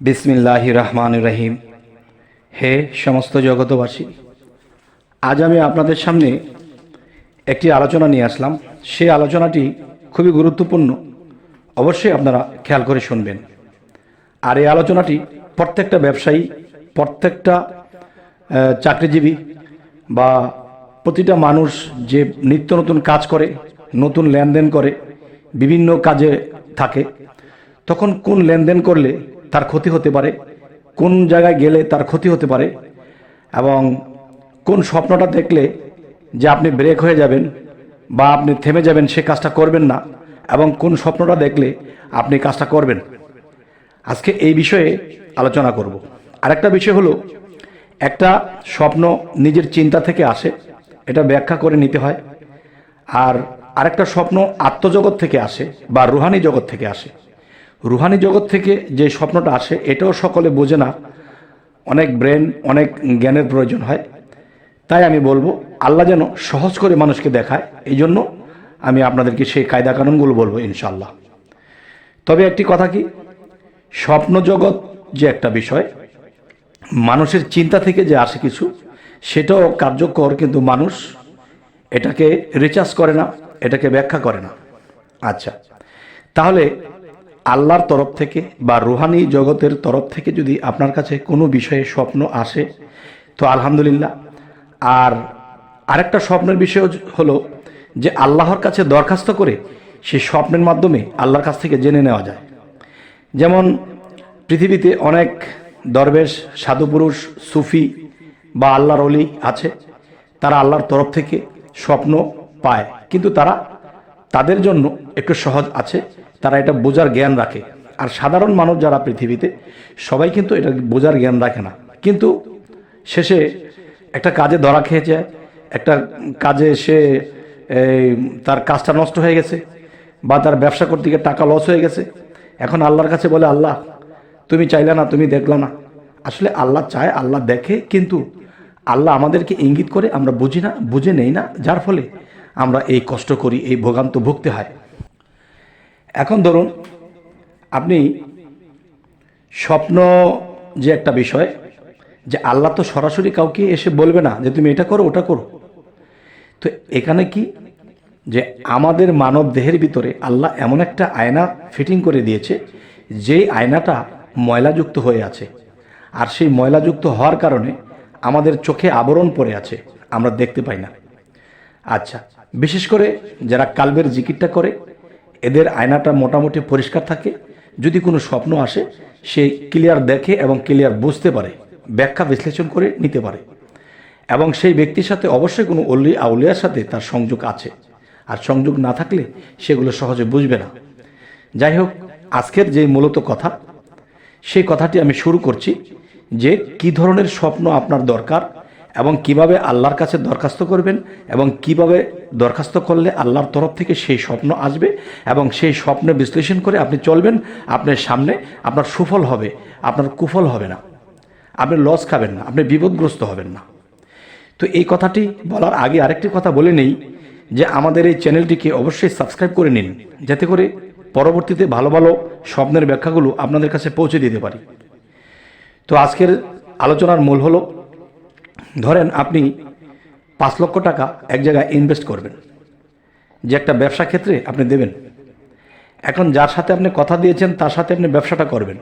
বিসমিল্লাহ রহমান রহিম। হে সমস্ত জগতবাসী আজ আমি আপনাদের সামনে একটি আলোচনা নিয়ে আসলাম। সেই আলোচনাটি খুবই গুরুত্বপূর্ণ। অবশ্যই আপনারা খেয়াল করে শুনবেন। আর এই আলোচনাটি প্রত্যেকটা ব্যবসায়ী, প্রত্যেকটা চাকরিজীবী বা প্রতিটা মানুষ যে নিত্য নতুন কাজ করে, নতুন লেনদেন করে, বিভিন্ন কাজে থাকে, তখন কোন লেনদেন করলে তার ক্ষতি হতে পারে, কোন জায়গায় গেলে তার ক্ষতি হতে পারে এবং কোন স্বপ্নটা দেখলে যে আপনি ব্রেক হয়ে যাবেন বা আপনি থেমে যাবেন সে কাজটা করবেন না এবং কোন স্বপ্নটা দেখলে আপনি কাজটা করবেন। আজকে এই বিষয়ে আলোচনা করব। আরেকটা বিষয় হলো, একটা স্বপ্ন নিজের চিন্তা থেকে আসে, এটা ব্যাখ্যা করে নিতে হয়। আর আরেকটা স্বপ্ন আত্মজগৎ থেকে আসে বা রুহানি জগৎ থেকে আসে। রুহানি জগৎ থেকে যে স্বপ্নটা আসে, এটাও সকলে বোঝে না। অনেক ব্রেন, অনেক জ্ঞানের প্রয়োজন হয়। তাই আমি বলব, আল্লাহ যেন সহজ করে মানুষকে দেখায় এই জন্য আমি আপনাদেরকে সেই কায়দা কানুনগুলো বলব ইনশাল্লাহ তবে একটি কথা কি? স্বপ্ন জগৎ যে একটা বিষয়, মানুষের চিন্তা থেকে যে আসে কিছু, সেটাও কার্যকর, কিন্তু মানুষ এটাকে রিচার্জ করে না, এটাকে ব্যাখ্যা করে না। আচ্ছা তাহলে আল্লাহর তরফ থেকে বা রুহানি জগতের তরফ থেকে যদি আপনার কাছে কোনো বিষয়ে স্বপ্ন আসে, তো আলহামদুলিল্লাহ। আর আরেকটা স্বপ্নের বিষয় হলো যে আল্লাহর কাছে দরখাস্ত করে সেই স্বপ্নের মাধ্যমে আল্লাহর কাছ থেকে জেনে নেওয়া যায়। যেমন পৃথিবীতে অনেক দরবেশ সাধুপুরুষ সুফি বা আল্লাহর অলি আছে, তারা আল্লাহর তরফ থেকে স্বপ্ন পায়। কিন্তু তারা তাদের জন্য একটু সহজ আছে। তারা এটা বোঝার জ্ঞান রাখে। আর সাধারণ মানুষ যারা পৃথিবীতে, সবাই কিন্তু এটা বোঝার জ্ঞান রাখে না। কিন্তু শেষে একটা কাজে ধরা খেয়ে যায় একটা কাজে সে তার কাজটা নষ্ট হয়ে গেছে বা তার ব্যবসা করতে গিয়ে টাকা লস হয়ে গেছে। এখন আল্লাহর কাছে বলে, আল্লাহ, তুমি চাইলে না, তুমি দেখলা না। আসলে আল্লাহ চায়, আল্লাহ দেখে, কিন্তু আল্লাহ আমাদেরকে ইঙ্গিত করে, আমরা বুঝি না, বুঝে নেই না। যার ফলে আমরা এই কষ্ট করি, এই ভোগান্ত ভুগতে হয়। এখন ধরুন, আপনি স্বপ্ন যে একটা বিষয়, যে আল্লাহ তো সরাসরি কাউকে এসে বলবে না যে তুমি এটা করো, ওটা করো। তো এখানে কি? যে আমাদের মানব দেহের ভিতরে আল্লাহ এমন একটা আয়না ফিটিং করে দিয়েছে, যেই আয়নাটা ময়লাযুক্ত হয়ে আছে। আর সেই ময়লাযুক্ত হওয়ার কারণে আমাদের চোখে আবরণ পড়ে আছে, আমরা দেখতে পাই না। আচ্ছা বিশেষ করে যারা কালবের জিকিরটা করে, এদের আয়নাটা মোটামুটি পরিষ্কার থাকে। যদি কোনো স্বপ্ন আসে, সে ক্লিয়ার দেখে এবং ক্লিয়ার বুঝতে পারে, ব্যাখ্যা বিশ্লেষণ করে নিতে পারে। এবং সেই ব্যক্তির সাথে অবশ্যই কোনো অলি আউলিয়ার সাথে তার সংযোগ আছে। আর সংযোগ না থাকলে সেগুলো সহজে বুঝবে না। যাই হোক, আজকের যে মূলত কথা, সেই কথাটি আমি শুরু করছি যে কি ধরনের স্বপ্ন আপনার দরকার এবং কীভাবে আল্লাহর কাছে দরখাস্ত করবেন এবং কীভাবে দরখাস্ত করলে আল্লাহর তরফ থেকে সেই স্বপ্ন আসবে এবং সেই স্বপ্নে বিশ্লেষণ করে আপনি চলবেন, আপনার সামনে আপনার সুফল হবে, আপনার কুফল হবে না। আপনি লস খাবেন না, আপনি বিপদগ্রস্ত হবেন না। তো এই কথাটি বলার আগে আরেকটি কথা বলে নেই যে আমাদের এই চ্যানেলটিকে অবশ্যই সাবস্ক্রাইব করে নিন, যাতে করে পরবর্তীতে ভালো ভালো স্বপ্নের ব্যাখ্যাগুলো আপনাদের কাছে পৌঁছে দিতে পারি। তো আজকের আলোচনার মূল হলো ধরেন আপনি পাঁচ লক্ষ টাকা এক জায়গায় ইনভেস্ট করবেন। যে একটা ব্যবসা ক্ষেত্রে আপনি দেবেন। এখন যার সাথে আপনি কথা দিয়েছেন, তার সাথে আপনি ব্যবসাটা করবেন।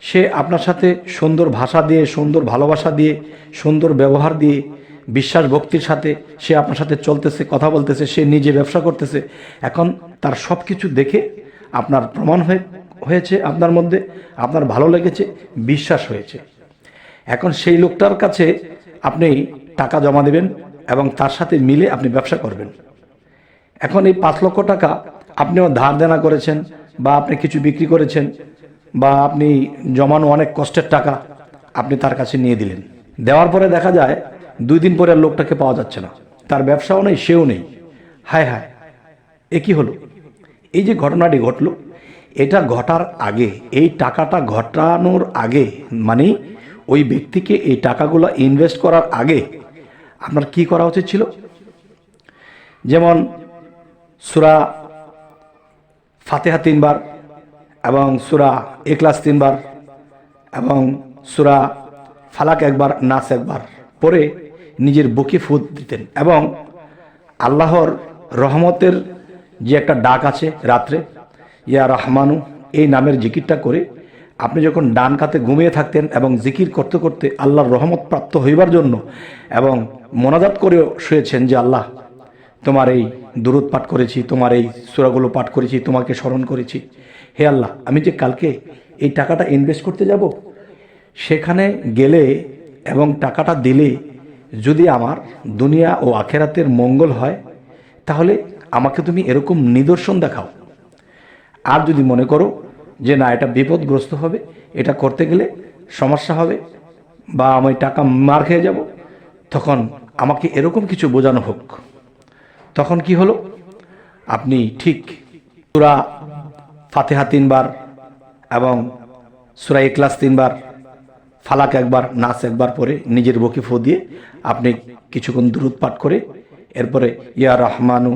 সে আপনার সাথে সুন্দর ভাষা দিয়ে, সুন্দর ভালোবাসা দিয়ে, সুন্দর ব্যবহার দিয়ে, বিশ্বাস ভক্তির সাথে সে আপনার সাথে চলতেছে, কথা বলতেছে, সে নিজে ব্যবসা করতেছে। এখন তার সব কিছু দেখে আপনার প্রমাণ হয়ে, হয়েছে আপনার মধ্যে, আপনার ভালো লেগেছে, বিশ্বাস হয়েছে। এখন সেই লোকটার কাছে আপনি টাকা জমা দেবেন এবং তার সাথে মিলে আপনি ব্যবসা করবেন। এখন এই পাঁচ লক্ষ টাকা আপনিও ধার দেনা করেছেন বা আপনি কিছু বিক্রি করেছেন বা আপনি জমানো অনেক কষ্টের টাকা আপনি তার কাছে নিয়ে দিলেন। দেওয়ার পরে দেখা যায় দুই দিন পরে আর লোকটাকে পাওয়া যাচ্ছে না। তার ব্যবসাও নেই, সেও নেই। হায় হায়, এ কি হলো? এই যে ঘটনাটি ঘটলো, এটা ঘটার আগে, এই টাকাটা ঘটানোর আগে মানে ওই ব্যক্তিকে এই টাকাগুলো ইনভেস্ট করার আগে আপনার কি করা উচিত ছিল? যেমন সুরা ফাতেহা তিনবার এবং সুরা এক্লাস তিনবার এবং সুরা ফালাক একবার নাচ একবার পরে নিজের বুকে ফুট দিতেন এবং আল্লাহর রহমতের যে একটা ডাক আছে রাত্রে, ইয়া রহমানু, এই নামের জিকিরটা করে আপনি যখন ডান কাতে ঘুমিয়ে থাকতেন এবং জিকির করতে করতে আল্লাহর রহমত প্রাপ্ত হইবার জন্য এবং মোনাজাত করেও শুয়েছেন যে আল্লাহ, তোমার এই দূরত পাঠ করেছি, তোমার এই সুরাগুলো পাঠ করেছি, তোমাকে স্মরণ করেছি। হে আল্লাহ, আমি যে কালকে এই টাকাটা ইনভেস্ট করতে যাব, সেখানে গেলে এবং টাকাটা দিলে যদি আমার দুনিয়া ও আখেরাতের মঙ্গল হয়, তাহলে আমাকে তুমি এরকম নিদর্শন দেখাও। আর যদি মনে করো যে না, এটা বিপদগ্রস্ত হবে, এটা করতে গেলে সমস্যা হবে, বা আমি টাকা মার খেয়ে যাব, তখন আমাকে এরকম কিছু বোঝানো হোক। তখন কি হলো? আপনি ঠিক সুরা ফাতেহা তিনবার এবং সুরা ইকলাস তিনবার, ফালাক একবার নাচ একবার পরে নিজের বকি ফো দিয়ে আপনি কিছুক্ষণ দূরত পাঠ করে, এরপরে ইয়া রহমানু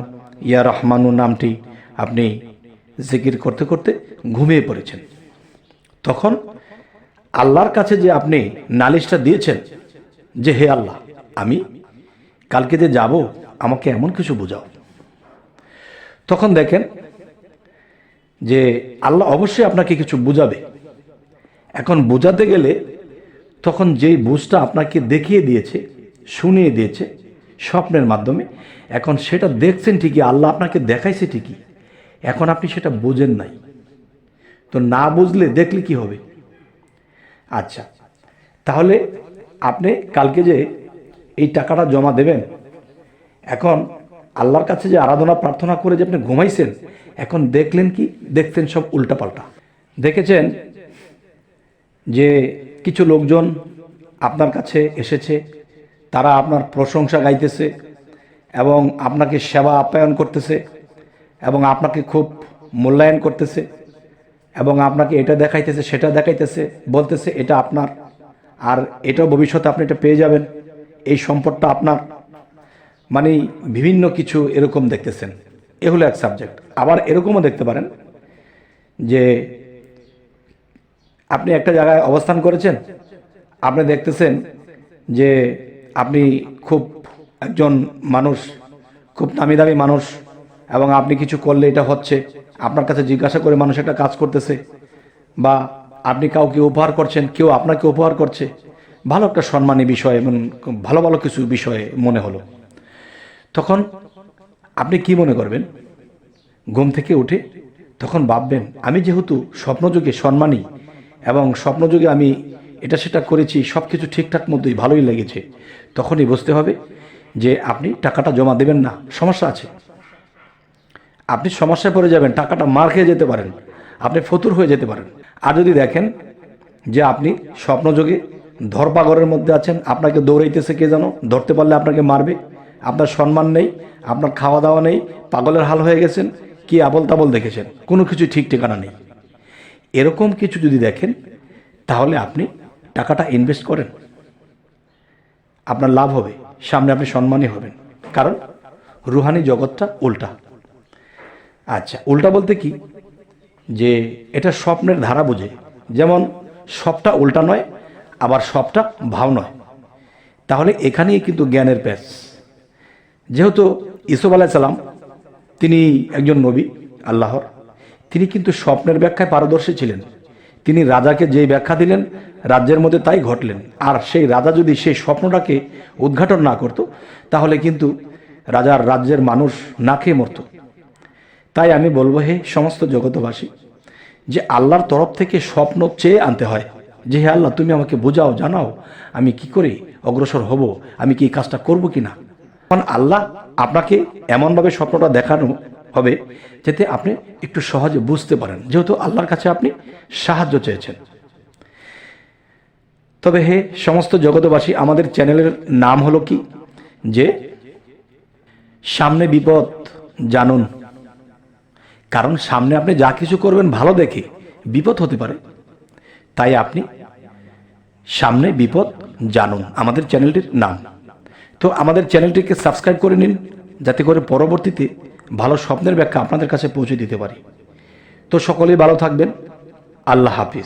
ইয়া রহমানু নামটি আপনি জিকির করতে করতে ঘুমিয়ে পড়েছেন। তখন আল্লাহর কাছে যে আপনি নালিশটা দিয়েছেন যে, হে আল্লাহ, আমি কালকে যে যাব, আমাকে এমন কিছু বোঝাও। তখন দেখেন যে, আল্লাহ অবশ্যই আপনাকে কিছু বুঝাবে। এখন বোঝাতে গেলে তখন যেই বুঝটা আপনাকে দেখিয়ে দিয়েছে, শুনিয়ে দিয়েছে স্বপ্নের মাধ্যমে, এখন সেটা দেখছেন ঠিকই, আল্লাহ আপনাকে দেখাইছে ঠিকই। এখন আপনি সেটা বোঝেন নাই। তো না বুঝলে দেখলে কি হবে? আচ্ছা তাহলে আপনি কালকে যে এই টাকাটা জমা দেবেন, এখন আল্লাহর কাছে যে আরাধনা, প্রার্থনা করে যে আপনি ঘুমাইছেন, এখন দেখলেন কি? দেখতেন সব উল্টাপাল্টা। দেখেছেন যে কিছু লোকজন আপনার কাছে এসেছে, তারা আপনার প্রশংসা গাইতেছে এবং আপনাকে সেবা আপ্যায়ন করতেছে। এবং আপনাকে খুব মূল্যায়ন করতেছে এবং আপনাকে এটা দেখাইতেছে, সেটা দেখাইতেছে, বলতেছে, এটা আপনার। আর এটাও ভবিষ্যতে আপনি এটা পেয়ে যাবেন। এই সম্পদটা আপনার। মানে বিভিন্ন কিছু এরকম দেখতেছেন। এ হলো এক সাবজেক্ট আবার এরকমও দেখতে পারেন যে আপনি একটা জায়গায় অবস্থান করেছেন, আপনি দেখতেছেন যে আপনি খুব একজন মানুষ, খুব নামি দামি মানুষ এবং আপনি কিছু করলে এটা হচ্ছে। আপনার কাছে জিজ্ঞাসা করে মানুষ একটা কাজ করতেছে বা আপনি কাউকে উপহার করছেন, কেউ আপনাকে উপহার করছে। ভালো একটা সম্মানী বিষয় এবং ভালো ভালো কিছু বিষয়ে মনে হলো। তখন আপনি কি মনে করবেন? ঘুম থেকে উঠে তখন ভাববেন, আমি যেহেতু স্বপ্নযোগে সম্মানী এবং স্বপ্নযোগে আমি এটা সেটা করেছি সব কিছু ঠিকঠাক মতোই ভালোই লেগেছে, তখনই বুঝতে হবে যে আপনি টাকাটা জমা দেবেন না, সমস্যা আছে। আপনি সমস্যায় পড়ে যাবেন, টাকাটা মার খেয়ে যেতে পারেন, আপনি ফতুর হয়ে যেতে পারেন। আর যদি দেখেন যে আপনি স্বপ্নযোগে ধরপাগরের মধ্যে আছেন, আপনাকে দৌড়াইতেছে কে যেন ধরতে পারলে আপনাকে মারবে। আপনার সম্মান নেই, আপনার খাওয়া দাওয়া নেই, পাগলের হাল হয়ে গেছেন, কি আবল তাবল দেখেছেন? কোনো কিছু ঠিক ঠিকানা নেই। এরকম কিছু যদি দেখেন, তাহলে আপনি টাকাটা ইনভেস্ট করেন। আপনার লাভ হবে, সামনে আপনি সম্মানী হবেন। কারণ রুহানি জগৎটা উল্টা। আচ্ছা উল্টা বলতে কি? যে এটা স্বপ্নের ধারা বোঝে। যেমন, সবটা উল্টা নয়, আবার সবটা ভাও নয়। তাহলে এখানেই কিন্তু জ্ঞানের প্যাচ। যেহেতু ইসুফ আলাইসাল্লাম তিনি একজন নবী, আল্লাহর, তিনি কিন্তু স্বপ্নের ব্যাখ্যায় পারদর্শী ছিলেন। তিনি রাজাকে যেই ব্যাখ্যা দিলেন, রাজ্যের মধ্যে তাই ঘটলেন। আর সেই রাজা যদি সেই স্বপ্নটাকে উদ্ঘাটন না করত, তাহলে কিন্তু রাজার রাজ্যের মানুষ না খেয়ে মরত। তাই আমি বলব হে সমস্ত জগতবাসী যে আল্লাহর তরফ থেকে স্বপ্ন চেয়ে আনতে হয়, যে হে আল্লাহ, তুমি আমাকে বোঝাও, জানাও, আমি কি করে অগ্রসর হব, আমি কি এই কাজটা করব কি না কারণ আল্লাহ আপনাকে এমনভাবে স্বপ্নটা দেখানো হবে যাতে আপনি একটু সহজে বুঝতে পারেন, যেহেতু আল্লাহর কাছে আপনি সাহায্য চেয়েছেন। তবে হে সমস্ত জগতবাসী আমাদের চ্যানেলের নাম হলো কি? যে সামনে বিপদ জানুন। কারণ সামনে আপনি যা কিছু করবেন ভালো দেখে বিপদ হতে পারে। তাই আপনি সামনে বিপদ জানুন। আমাদের চ্যানেলটির নাম। তো আমাদের চ্যানেলটিকে সাবস্ক্রাইব করে নিন, যাতে করে পরবর্তীতে ভালো স্বপ্নের ব্যাখ্যা আপনাদের কাছে পৌঁছে দিতে পারি। তো সকলেই ভালো থাকবেন। আল্লাহ হাফিজ।